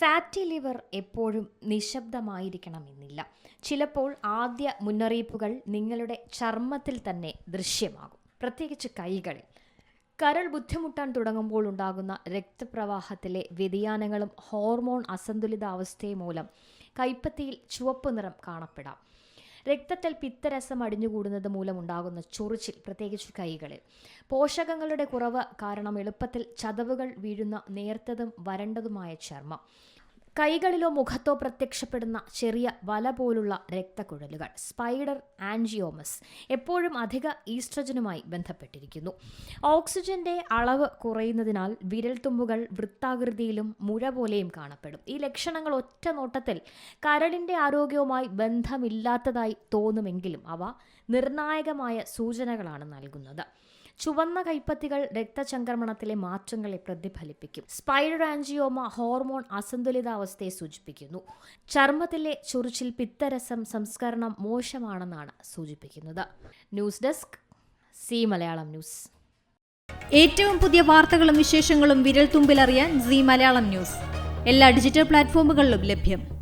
Fatty liver എപ്പോഴും നിശബ്ദമായിരിക്കണമെന്നില്ല. ചിലപ്പോൾ ആദ്യ മുന്നറിയിപ്പുകൾ നിങ്ങളുടെ ചർമ്മത്തിൽ തന്നെ ദൃശ്യമാകും. പ്രത്യേകിച്ച് കൈകളിൽ. കരൾ ബുദ്ധിമുട്ടാൻ തുടങ്ങുമ്പോൾ ഉണ്ടാകുന്ന രക്തപ്രവാഹത്തിലെ വ്യതിയാനങ്ങളും ഹോർമോൺ അസന്തുലിതാവസ്ഥയും മൂലം കൈപ്പത്തിയിൽ ചുവപ്പ് നിറം കാണപ്പെടാം. രക്തത്തിൽ പിത്തരസം അടിഞ്ഞുകൂടുന്നത് മൂലമുണ്ടാകുന്ന ചൊറിച്ചിൽ പ്രത്യേകിച്ച് കൈകളിൽ. പോഷകങ്ങളുടെ കുറവ് കാരണം എളുപ്പത്തിൽ ചതവുകൾ വീഴുന്ന നേർത്തതും വരണ്ടതുമായ ചർമ്മം. കൈകളിലോ മുഖത്തോ പ്രത്യക്ഷപ്പെടുന്ന ചെറിയ വല പോലുള്ള രക്തക്കുഴലുകൾ സ്പൈഡർ ആൻജിയോമസ് എപ്പോഴും അധിക ഈസ്ട്രജനുമായി ബന്ധപ്പെട്ടിരിക്കുന്നു. ഓക്സിജന്റെ അളവ് കുറയുന്നതിനാൽ വിരൽത്തുമ്പുകൾ വൃത്താകൃതിയിലും മുഴ പോലെയും കാണപ്പെടും. ഈ ലക്ഷണങ്ങൾ ഒറ്റ നോട്ടത്തിൽ കരളിന്റെ ആരോഗ്യവുമായി ബന്ധമില്ലാത്തതായി തോന്നുമെങ്കിലും അവ നിർണായകമായ സൂചനകളാണ് നൽകുന്നത്. ചുവന്ന കൈപ്പത്തികൾ രക്തചംക്രമണത്തിലെ മാറ്റങ്ങളെ പ്രതിഫലിപ്പിക്കും. സ്പൈഡർ ആൻജിയോമ ഹോർമോൺ അസന്തുലിതാവസ്ഥയെ സൂചിപ്പിക്കുന്നു. ചർമ്മത്തിലെ ചൊറിച്ചിൽ പിത്തരസം സംസ്കരണം മോശമാണെന്നാണ് സൂചിപ്പിക്കുന്നത്. News desk C Malayalam news. ഏറ്റവും പുതിയ വാർത്തകളും വിശേഷങ്ങളും വിരൽ തുമ്പിലറിയാൻ സി മലയാളം ന്യൂസ്. എല്ലാ ഡിജിറ്റൽ പ്ലാറ്റ്ഫോമുകളിലും ലഭ്യം.